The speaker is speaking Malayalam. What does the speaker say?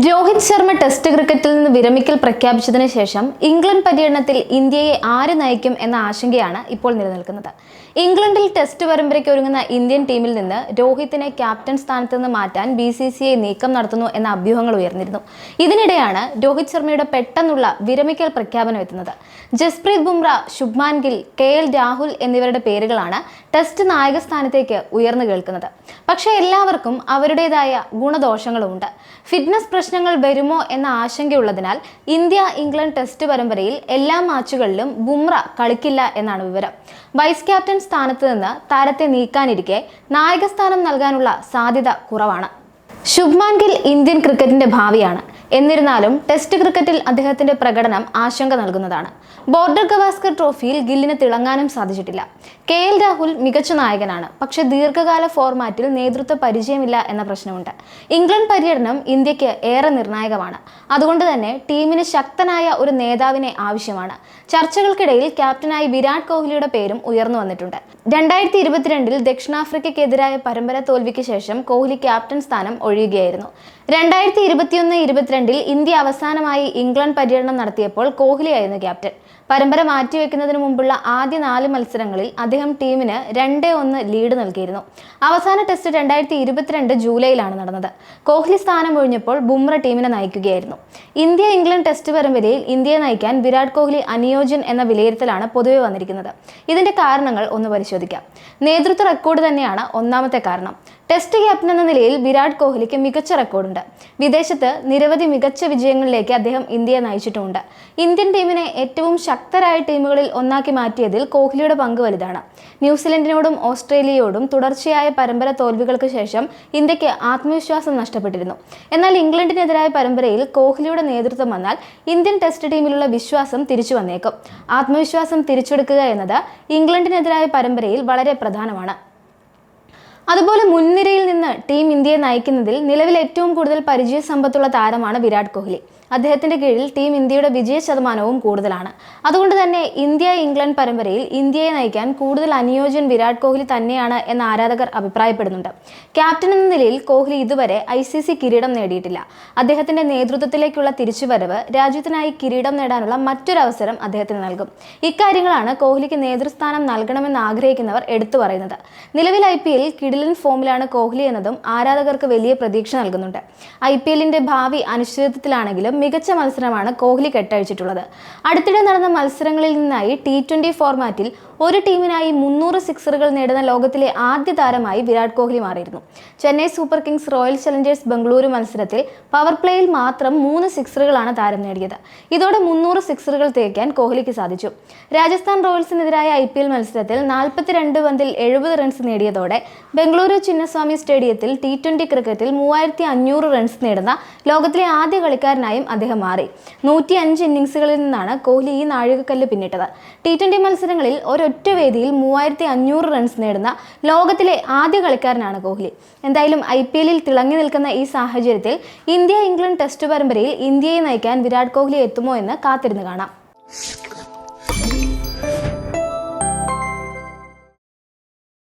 രോഹിത് ശർമ്മ ടെസ്റ്റ് ക്രിക്കറ്റിൽ നിന്ന് വിരമിക്കൽ പ്രഖ്യാപിച്ചതിന് ശേഷം ഇംഗ്ലണ്ട് പര്യടനത്തിൽ ഇന്ത്യയെ ആര് നയിക്കും എന്ന ആശങ്കയാണ് ഇപ്പോൾ നിലനിൽക്കുന്നത്. ഇംഗ്ലണ്ടിൽ ടെസ്റ്റ് പരമ്പരയ്ക്ക് ഒരുങ്ങുന്ന ഇന്ത്യൻ ടീമിൽ നിന്ന് രോഹിത്തിനെ ക്യാപ്റ്റൻ സ്ഥാനത്ത് നിന്ന് മാറ്റാൻ ബി സി സി ഐ നീക്കം നടത്തുന്നു എന്ന അഭ്യൂഹങ്ങൾ ഉയർന്നിരുന്നു. ഇതിനിടെയാണ് രോഹിത് ശർമ്മയുടെ പെട്ടെന്നുള്ള വിരമിക്കൽ പ്രഖ്യാപനം എത്തുന്നത്. ജസ്പ്രീത് ബുംറ ശുഭ്മാൻ ഗിൽ കെ എൽ രാഹുൽ എന്നിവരുടെ പേരുകളാണ് ടെസ്റ്റ് നായക സ്ഥാനത്തേക്ക് ഉയർന്നു കേൾക്കുന്നത്. പക്ഷേ എല്ലാവർക്കും അവരുടേതായ ഗുണദോഷങ്ങളുമുണ്ട്. ഫിറ്റ്നസ് പ്രശ്നങ്ങൾ വരുമോ എന്ന ആശങ്കയുള്ളതിനാൽ ഇന്ത്യ ഇംഗ്ലണ്ട് ടെസ്റ്റ് പരമ്പരയിൽ എല്ലാ മാച്ചുകളിലും ബുംറ കളിക്കില്ല എന്നാണ് വിവരം. വൈസ് ക്യാപ്റ്റൻ സ്ഥാനത്ത് നിന്ന് താരത്തെ നീക്കാനിരിക്കെ നായകസ്ഥാനം നൽകാനുള്ള സാധ്യത കുറവാണ്. ശുഭ്മാൻ ഗിൽ ഇന്ത്യൻ ക്രിക്കറ്റിന്റെ ഭാവിയാണ്. എന്നിരുന്നാലും ടെസ്റ്റ് ക്രിക്കറ്റിൽ അദ്ദേഹത്തിന്റെ പ്രകടനം ആശങ്ക നൽകുന്നതാണ്. ബോർഡർ ഗവാസ്കർ ട്രോഫിയിൽ ഗില്ലിന് തിളങ്ങാനും സാധിച്ചിട്ടില്ല. കെ എൽ രാഹുൽ മികച്ച നായകനാണ്. പക്ഷേ ദീർഘകാല ഫോർമാറ്റിൽ നേതൃത്വ പരിചയമില്ല എന്ന പ്രശ്നമുണ്ട്. ഇംഗ്ലണ്ട് പര്യടനം ഇന്ത്യയ്ക്ക് ഏറെ നിർണായകമാണ്. അതുകൊണ്ട് തന്നെ ടീമിന് ശക്തനായ ഒരു നേതാവിനെ ആവശ്യമാണ്. ചർച്ചകൾക്കിടയിൽ ക്യാപ്റ്റനായി വിരാട് കോഹ്ലിയുടെ പേരും ഉയർന്നു വന്നിട്ടുണ്ട്. രണ്ടായിരത്തി ഇരുപത്തിരണ്ടിൽ ദക്ഷിണാഫ്രിക്കയ്ക്കെതിരായ പരമ്പര തോൽവിക്ക് ശേഷം കോഹ്ലി ക്യാപ്റ്റൻ സ്ഥാനം ഒഴിയുകയായിരുന്നു. രണ്ടായിരത്തി ഇരുപത്തിയൊന്ന് ഇരുപത്തിരണ്ടിൽ ഇന്ത്യ അവസാനമായി ഇംഗ്ലണ്ട് പര്യടനം നടത്തിയപ്പോൾ കോഹ്ലിയായിരുന്നു ക്യാപ്റ്റൻ. പരമ്പര മാറ്റിവെക്കുന്നതിന് മുമ്പുള്ള ആദ്യ നാല് മത്സരങ്ങളിൽ അദ്ദേഹം ടീമിന് രണ്ടേ ഒന്ന് ലീഡ് നൽകിയിരുന്നു. അവസാന ടെസ്റ്റ് രണ്ടായിരത്തി ഇരുപത്തിരണ്ട് ജൂലൈയിലാണ് നടന്നത്. കോഹ്ലി സ്ഥാനം ഒഴിഞ്ഞപ്പോൾ ബുംറ ടീമിനെ നയിക്കുകയായിരുന്നു. ഇന്ത്യ ഇംഗ്ലണ്ട് ടെസ്റ്റ് പരമ്പരയിൽ ഇന്ത്യയെ നയിക്കാൻ വിരാട് കോഹ്ലി അനുയോജ്യൻ എന്ന വിലയിരുത്തലാണ് പൊതുവെ വന്നിരിക്കുന്നത്. ഇതിന്റെ കാരണങ്ങൾ ഒന്ന് പരിശോധിക്കാം. നേതൃത്വ റെക്കോർഡ് തന്നെയാണ് ഒന്നാമത്തെ കാരണം. ടെസ്റ്റ് ക്യാപ്റ്റൻ എന്ന നിലയിൽ വിരാട് കോഹ്ലിക്ക് മികച്ച റെക്കോർഡുണ്ട്. വിദേശത്ത് നിരവധി മികച്ച വിജയങ്ങളിലേക്ക് അദ്ദേഹം ഇന്ത്യയെ നയിച്ചിട്ടുമുണ്ട്. ഇന്ത്യൻ ടീമിനെ ഏറ്റവും ശക്തരായ ടീമുകളിൽ ഒന്നാക്കി മാറ്റിയതിൽ കോഹ്ലിയുടെ പങ്ക് വലുതാണ്. ന്യൂസിലൻഡിനോടും ഓസ്ട്രേലിയയോടും തുടർച്ചയായ പരമ്പര തോൽവികൾക്ക് ശേഷം ഇന്ത്യയ്ക്ക് ആത്മവിശ്വാസം നഷ്ടപ്പെട്ടിരുന്നു. എന്നാൽ ഇംഗ്ലണ്ടിനെതിരായ പരമ്പരയിൽ കോഹ്ലിയുടെ നേതൃത്വം വന്നാൽ ഇന്ത്യൻ ടെസ്റ്റ് ടീമിലുള്ള വിശ്വാസം തിരിച്ചു വന്നേക്കും. ആത്മവിശ്വാസം തിരിച്ചെടുക്കുക എന്നത് ഇംഗ്ലണ്ടിനെതിരായ പരമ്പരയിൽ വളരെ പ്രധാനമാണ്. അതുപോലെ മുൻനിരയിൽ നിന്ന് ടീം ഇന്ത്യയെ നയിക്കുന്നതിൽ നിലവിൽ ഏറ്റവും കൂടുതൽ പരിചയ സമ്പത്തുള്ള താരമാണ് വിരാട് കോഹ്ലി. അദ്ദേഹത്തിന്റെ കീഴിൽ ടീം ഇന്ത്യയുടെ വിജയ ശതമാനവും കൂടുതലാണ്. അതുകൊണ്ട് തന്നെ ഇന്ത്യ ഇംഗ്ലണ്ട് പരമ്പരയിൽ ഇന്ത്യയെ നയിക്കാൻ കൂടുതൽ അനുയോജ്യൻ വിരാട് കോഹ്ലി തന്നെയാണ് എന്ന് ആരാധകർ അഭിപ്രായപ്പെടുന്നുണ്ട്. ക്യാപ്റ്റൻ എന്ന നിലയിൽ കോഹ്ലി ഇതുവരെ ഐ സി സി കിരീടം നേടിയിട്ടില്ല. അദ്ദേഹത്തിന്റെ നേതൃത്വത്തിലേക്കുള്ള തിരിച്ചുവരവ് രാജ്യത്തിനായി കിരീടം നേടാനുള്ള മറ്റൊരു അവസരം അദ്ദേഹത്തിന് നൽകും. ഇക്കാര്യങ്ങളാണ് കോഹ്ലിക്ക് നേതൃസ്ഥാനം നൽകണമെന്ന് ആഗ്രഹിക്കുന്നവർ എടുത്തു പറയുന്നത്. നിലവിൽ ഐ പി കിടിലൻ ഫോമിലാണ് കോഹ്ലി എന്നതും ആരാധകർക്ക് വലിയ പ്രതീക്ഷ നൽകുന്നുണ്ട്. ഐ പി എല്ലിന്റെ ഭാവി അനിശ്ചിതത്വത്തിലാണെങ്കിലും മികച്ച മത്സരമാണ് കോഹ്ലി കെട്ടഴിച്ചിട്ടുള്ളത്. അടുത്തിടെ നടന്ന മത്സരങ്ങളിൽ നിന്നായി ടി ട്വന്റി ഫോർമാറ്റിൽ ഒരു ടീമിനായി മുന്നൂറ് സിക്സറുകൾ നേടുന്ന ലോകത്തിലെ ആദ്യ താരമായി വിരാട് കോഹ്ലി മാറിയിരുന്നു. Chennai super kings royal challengers Bengaluru മത്സരത്തിൽ പവർ പ്ലേയിൽ മാത്രം മൂന്ന് സിക്സറുകളാണ് താരം നേടിയത്. ഇതോടെ മുന്നൂറ് സിക്സറുകൾ തേക്കാൻ കോഹ്ലിക്ക് സാധിച്ചു. രാജസ്ഥാൻ റോയൽസിനെതിരായ ഐ പി എൽ മത്സരത്തിൽ നാൽപ്പത്തിരണ്ട് പന്തിൽ എഴുപത് റൺസ് നേടിയതോടെ ബംഗളൂരു ചിന്നസ്വാമി സ്റ്റേഡിയത്തിൽ ടി ട്വന്റി ക്രിക്കറ്റിൽ മൂവായിരത്തി അഞ്ഞൂറ് റൺസ് നേടുന്ന ലോകത്തിലെ ആദ്യ കളിക്കാരനായും അദ്ദേഹം മാറി. നൂറ്റി അഞ്ച് ഇന്നിംഗ്സുകളിൽ നിന്നാണ് കോഹ്ലി ഈ നാഴികക്കല്ല് പിന്നിട്ടത്. ടി ട്വന്റി മത്സരങ്ങളിൽ ഒരൊറ്റ വേദിയിൽ മൂവായിരത്തി അഞ്ഞൂറ് റൺസ് നേടുന്ന ലോകത്തിലെ ആദ്യ കളിക്കാരനാണ് കോഹ്ലി. എന്തായാലും ഐ പി എല്ലിൽ തിളങ്ങി നിൽക്കുന്ന ഈ സാഹചര്യത്തിൽ ഇന്ത്യ ഇംഗ്ലണ്ട് ടെസ്റ്റ് പരമ്പരയിൽ ഇന്ത്യയെ നയിക്കാൻ വിരാട് കോഹ്ലി എത്തുമോ എന്ന് കാത്തിരുന്ന് കാണാം.